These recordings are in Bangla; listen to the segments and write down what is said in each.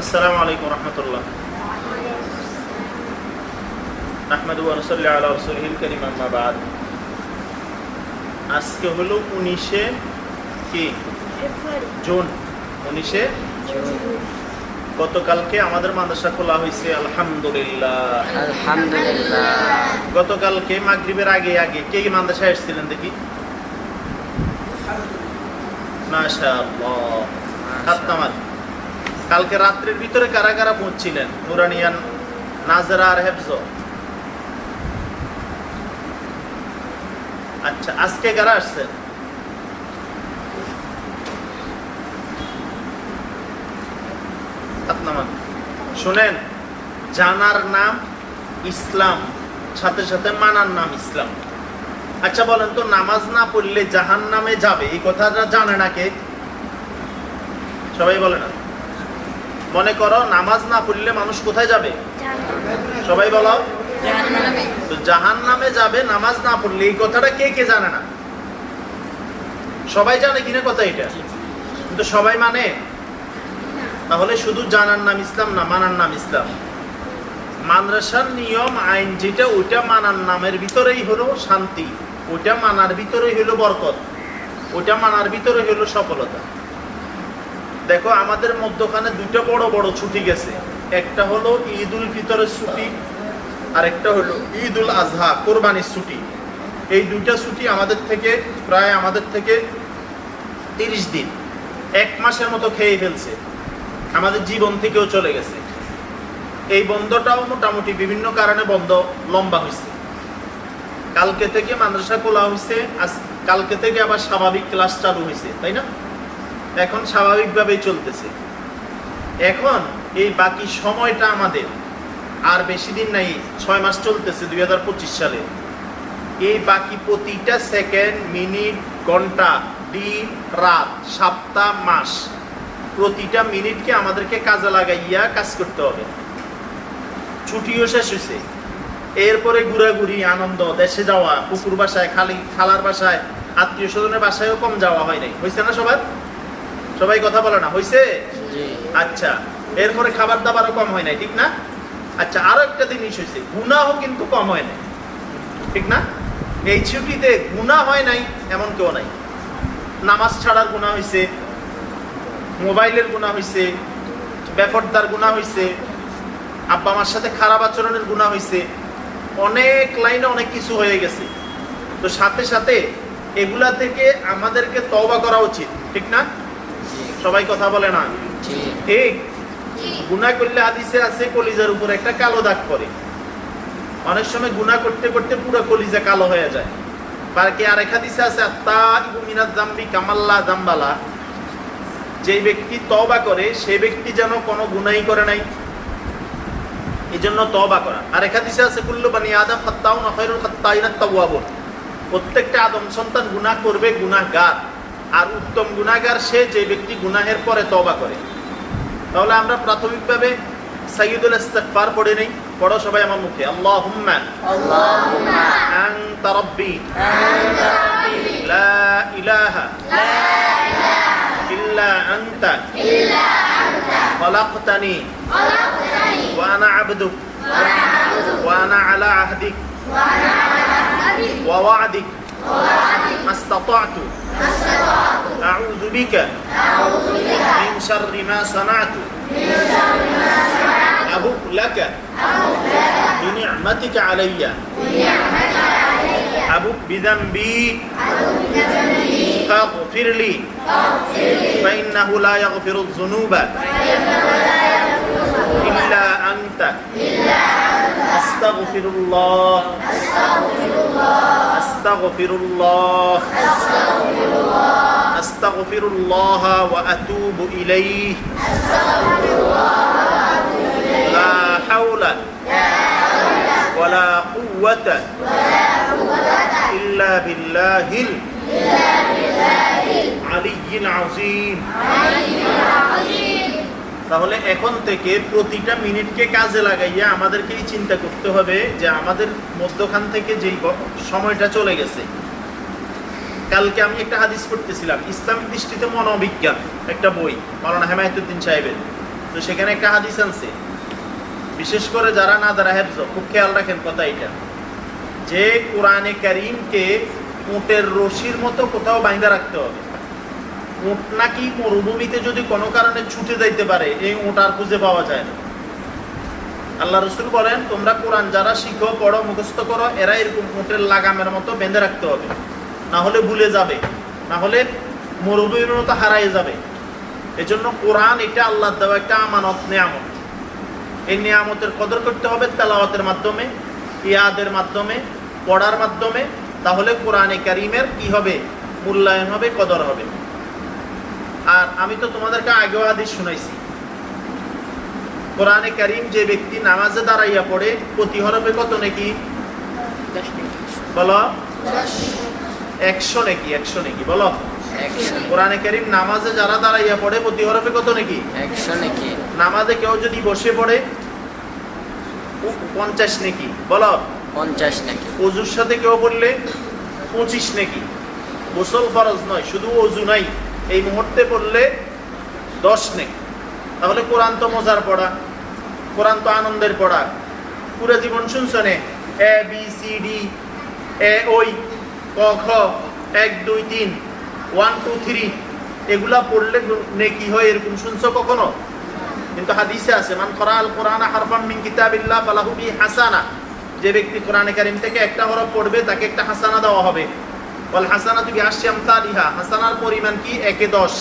আসসালামু আলাইকুম রহমতুল্লাহ। আহমদ ওয়ানসল্লি আলা রসুলহিল করিম আম্মা বাদ। আজকে হলো উনিশে কি? জুন। উনিশে গতকালকে আমাদের মাদ্রাসা খোলা হয়েছে আলহামদুলিল্লাহ। আলহামদুলিল্লাহ। গতকালকে মাগরিবের আগে আগে কে কি মাদ্রাসায় এসেছিলেন দেখি? মাশাআল্লাহ। খাত্তামাত কালকে রাত্রের ভিতরে কারা কারা পৌঁছছিলেন নুরানিয়ান নাজরা আর হেফজ। আচ্ছা আজকে কারা আসছেন? শুনেন, জানার নাম ইসলাম, সাথে সাথে মানার নাম ইসলাম। আচ্ছা বলেন তো, নামাজ না পড়লে জাহান নামে যাবে? এই কথাটা জানে না কে? সবাই বলে না। মনে করো নামাজ না পড়লে মানুষ কোথায় যাবে? সবাই বলো। তো জাহান নামে যাবে নামাজ না পড়লে এই কথাটা কে কে জানে না? সবাই জানে কিনা কথা এটা? কিন্তু সবাই মানে? তাহলে শুধু জানার নাম ইসলাম না মানার নাম ইসলাম? মাদ্রাসার নিয়ম আইন যেটা ওইটা মানার নামের ভিতরেই হলো শান্তি। ওইটা মানার ভিতরেই হলো বরকত। ওইটা মানার ভিতরে হলো সফলতা। দেখো, আমাদের মধ্যখানে দুটো বড় বড় ছুটি গেছে। একটা হলো ঈদ উল ফিতরের ছুটি আর একটা হলো ঈদ উল আজহা, কোরবানির ছুটি। এই দুইটা ছুটি আমাদের থেকে প্রায় আমাদের থেকে তিরিশ দিন, এক মাসের মতো খেয়ে ফেলছে। আমাদের জীবন থেকেও চলে গেছে। এই বন্ধটাও মোটামুটি বিভিন্ন কারণে বন্ধ, লম্বা হয়েছে। কালকে থেকে মাদ্রাসা খোলা হয়েছে, আজ কালকে থেকে আবার স্বাভাবিক ক্লাস চালু হয়েছে, তাই না? এখন স্বাভাবিকভাবেই চলতেছে। এখন এই বাকি সময়টা আমাদের, আর বেশি দিন নাই, ছয় মাস চলতেছে দুই হাজার পঁচিশ সালে। এই বাকি প্রতিটা সেকেন্ড, মিনিট, ঘণ্টা, দিন, রাত, সপ্তাহ, মাস, প্রতিটা মিনিটকে আমাদেরকে কাজে লাগাইয়া কাজ করতে হবে। ছুটিও শেষ হয়েছে এরপরে ঘোরাঘুরি, আনন্দ, দেশে যাওয়া, পুকুর বাসায়, খালি, খালার বাসায়, আত্মীয় স্বজনের বাসায়ও কম যাওয়া হয় নাই। হয়েছে না সবার? সবাই কথা বলে না হয়েছে আচ্ছা এরপরে খাবার দাবারও কম হয় নাই ঠিক না? আচ্ছা আরও একটা জিনিস হয়েছে গুনাহ কিন্তু কম হয় নাই ঠিক না? এই ছুটিতে গুনাহ হয় নাই এমন কেউ নাই। নামাজ ছাড়ার গুনাহ হয়েছে মোবাইলের গুনাহ হয়েছে বেফরদার গুনাহ হয়েছে আব্বা মার সাথে খারাপ আচরণের গুনাহ হয়েছে অনেক লাইনে অনেক কিছু হয়ে গেছে। তো সাথে সাথে এগুলা থেকে আমাদেরকে তওবা করা উচিত ঠিক না? সবাই কথা বলে না। ঠিক? গুণা করলে হাদিসে আছে কলিজার উপর একটা কালো দাগ পড়ে। অনেক সময় গুণা করতে করতে পুরো কলিজা কালো হয়ে যায়। পার্কে আর কি আরেক হাদিসে আছে আত্তা ইবুমিনাত জাম্বি কামাল্লা জাম্বালা যে ব্যক্তি তবা করে সেই ব্যক্তি যেন কোনো গুনাই করে নাই। এই জন্য তবা করা। আর এক হাদিসে আছে কুল্লু বানি আদম খাত্তাউ নখৈরুল খাত্তাইনা তাওয়াবুন। প্রত্যেকটা আদম সন্তান গুনাহ করবে গুনাহগার আর উত্তম গুণাগার সে যে ব্যক্তি গুনাহের পরে তবা করে। তাহলে আমরা প্রাথমিকভাবে সাইয়দুল ইস্তেকবার পড়ে নেই পড়ো সবাই আমার মুখে। আল্লাহ হুম্মা আন্তা রব্বি লা ইলাহা ইল্লা আন্তা খলাকতানি ওয়ানা আবদুক ওয়ানা আলা আহদিক ওয়া ওয়াদিক وأنا على عهدك وأنا على عهدك ووعدك ووعدك ما استطعت ما استطعت أعوذ بك أعوذ بك من شر ما صنعت من شر ما صنعت أبوء لك أبوء لك بنعمتك علي بنعمتك علي أبوء بذنبي أبوء بذنبي فاغفر لي فاغفر لي فإنه لا يغفر الذنوب فإنه لا يغفر الذنوب إلا أنت إلا أنت أستغفر الله. أستغفر الله. أستغفر الله أستغفر الله أستغفر الله وأتوب إليه. أستغفر الله لا حول لا حول ولا قوة إلا بالله العلي العظيم العلي العظيم. তাহলে এখন থেকে প্রতিটা মিনিটকে কাজে লাগাইয়া আমাদেরকে এই চিন্তা করতে হবে যে আমাদের মধ্যখান থেকে যেই সময়টা চলে গেছে। কালকে আমি একটা হাদিস পড়তেছিলাম, ইসলামিক দৃষ্টিতে মনোবিজ্ঞান একটা বই, মাওলানা হেমায়তুদ্দিন সাহেবের। তো সেখানে একটা হাদিস আনছে। বিশেষ করে যারা না দ্বারা হেফজ, খুব খেয়াল রাখেন কথা এটা। যে কোরআনে কারিমকে উটের রশির মতো কোথাও বাইন্দা রাখতে হবে। উট নাকি মরুভূমিতে যদি কোনো কারণে ছুটে যাইতে পারে, এই উট আর খুঁজে পাওয়া যায় না। আল্লাহ রসুল বলেন, তোমরা কোরআন যারা শিখো, পড়ো, মুখস্থ করো, এরা এরকম উটের লাগামের মতো বেঁধে রাখতে হবে। না হলে ভুলে যাবে, না হলে মরুভূমির মতো হারাই যাবে। এজন্য কোরআন এটা আল্লাহ দেওয়া একটা আমানত, নিয়ামত। এই নিয়ামতের কদর করতে হবে তেলাওয়াতের মাধ্যমে, ইয়াদের মাধ্যমে, পড়ার মাধ্যমে। তাহলে কোরআনে কারিমের কি হবে? মূল্যায়ন হবে, কদর হবে। আর আমি তো তোমাদেরকে আগেও হাদিস শুনাইছি। কোরআনে কারিম যে ব্যক্তি নামাজে দাঁড়াইয়া পড়ে প্রতি হরফে কত নাকি? বলো? একশো নাকি একশো নাকি বলো? কোরআনে কারিম নামাজে যারা দাঁড়াইয়া পড়ে প্রতি হরফে কত নাকি? একশো নাকি। নামাজে কেউ যদি বসে পড়ে পঞ্চাশ নাকি বলো? পঞ্চাশ নাকি। অজুর সাথে কেউ পড়লে পঁচিশ নাকি। গোসল ফরজ নয় শুধু অজু নাই। এই মুহূর্তে পড়লে দশ নাকি তাহলে কোরআন তো মজার পড়া, কোরআন তো আনন্দের পড়া। পুরো জীবন শুনছনে? এ, বি, সি, ডি, এ, ওই, ক, খ, এক, দুই, তিন, ওয়ান, টু, থ্রি, এগুলা পড়লে নেকি হয় এরকম শুনছো কখনো? কিন্তু হাদিসে আছে, মান করাল কোরআন হারফাম মিন কিতাবিল্লাহ ফালাহু বি হাসানা। যে ব্যক্তি কোরআনে কারিম থেকে একটা হরফ পড়বে, তাকে একটা হাসানা দেওয়া হবে। ওয়াল হাসানা তুমি আসছি আমতালিহা হাসানার পরিমাণ কি? একে দশ।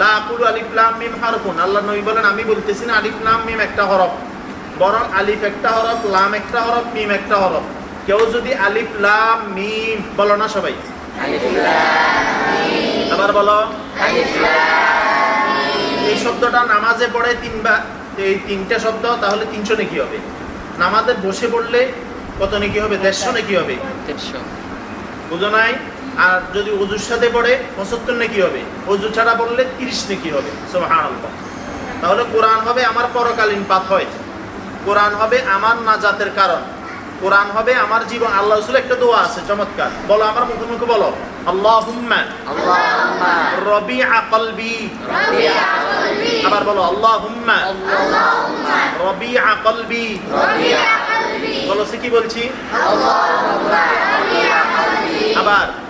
লা আকুলু আলিফ লাম মিম হারফুন। আল্লাহ নবী বলেন আমি বলতেছি না আলিফ লাম মিম একটা হরফ বরং আলিফ একটা হরফ লাম একটা হরফ মিম একটা হরফ। কেউ যদি আলিফ লাম মিম বলো না সবাই। আলিফ লাম আবার বলো। আলিফ লাম এই শব্দটা নামাজে পড়ে তিনবার এই তিনটে শব্দ তাহলে তিনশো নাকি হবে। নামাজে বসে পড়লে কত নাকি হবে? দেড়শো নাকি হবে। দেড়শো। বুঝো নাই? আর যদি অজুর সাথে পড়ে পঁচাত্তর নাকি হবে? অজু ছাড়া পড়লে তিরিশ নাকি হবে? সোহান তাহলে কোরআন হবে আমার পরকালীন পাথয় কোরআন হবে আমার নাজাতের কারণ। কোরআন হবে আমার জীবন। আল্লাহ একটা দোয়া আছে চমৎকার। বলো আমার মুখে মুখে বলো। আল্লাহুম্মা। আল্লাহুম্মা। রবিআ আবার বলো আল্লাহ আল্লাহুম্মা। রবিআ বলো সে কি বলছি? আবার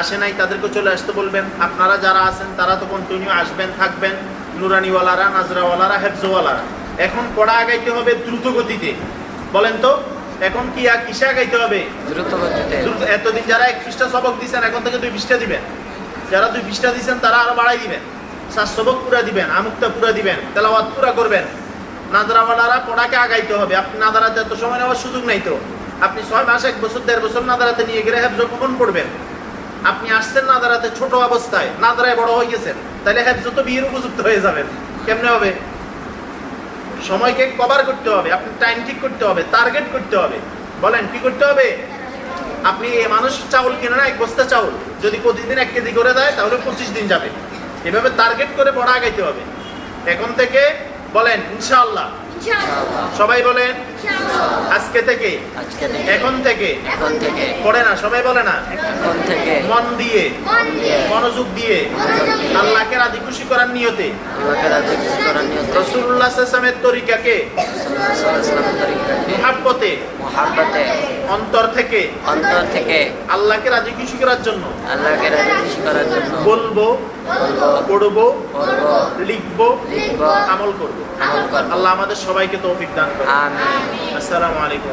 আসে নাই তাদেরকে চলে আসতে বলবেন। আপনারা যারা আছেন তারা তো কন্টিনিউ আসবেন থাকবেন। নুরানিওয়ালারা নাজরাওয়ালারা হেফজওয়ালারা। এখন পড়া আগাইতে হবে দ্রুত গতিতে বলেন তো এখন কি আর কিসে আগাইতে হবে? দ্রুত গতিতে এতদিন যারা এক পৃষ্ঠা সবক দিচ্ছেন এখন থেকে দুই পৃষ্ঠা দিবেন। যারা দুই পৃষ্ঠা দিচ্ছেন তারা আরও বাড়াই দিবেন। সাত সবক পুরা দিবেন আমুকটা পুরা দিবেন তেলাওয়াত পুরা করবেন। নাদারাওয়ালারা পড়াকে আগাইতে হবে। আপনি নাদারাতে এত সময় নেওয়ার সুযোগ নাই তো। আপনি ছয় মাস এক বছর দেড় বছর নাদারাতে নিয়ে গেলে হেফজ কখন পড়বেন? আপনি আসছেন না দাঁড়াতে ছোট অবস্থায় না দাঁড়ায় বড় হয়ে গেছেন, তাহলে হ্যাফজ যত বিয়ের উপযুক্ত হয়ে যাবেন। কেমনে হবে? সময়কে কভার করতে হবে, আপনি টাইম ঠিক করতে হবে টার্গেট করতে হবে। বলেন, কি করতে হবে? আপনি মানুষ চাউল কিনে না, এক বস্তা চাউল। যদি প্রতিদিন এক কেজি করে দেয়, তাহলে পঁচিশ দিন যাবে। এভাবে টার্গেট করে বড় আগাইতে হবে। এখন থেকে বলেন, ইনশাআল্লাহ সবাই বলে আজকে থেকে এখন থেকে পড়ে না সবাই বলে না মন দিয়ে মনোযোগ দিয়ে আল্লাহকে রাজি খুশি করার নিয়তে। রসুল্লাহ তরিকাকে মহাব্বতে অন্তর থেকে অন্তর থেকে আল্লাহকে রাজি খুশি করার জন্য আল্লাহকে রাজি খুশি করার জন্য বলব পড়ব লিখব আমল করব। আল্লাহ আমাদের সবাইকে তৌফিক দান করুন। আমিন। আসসালামু আলাইকুম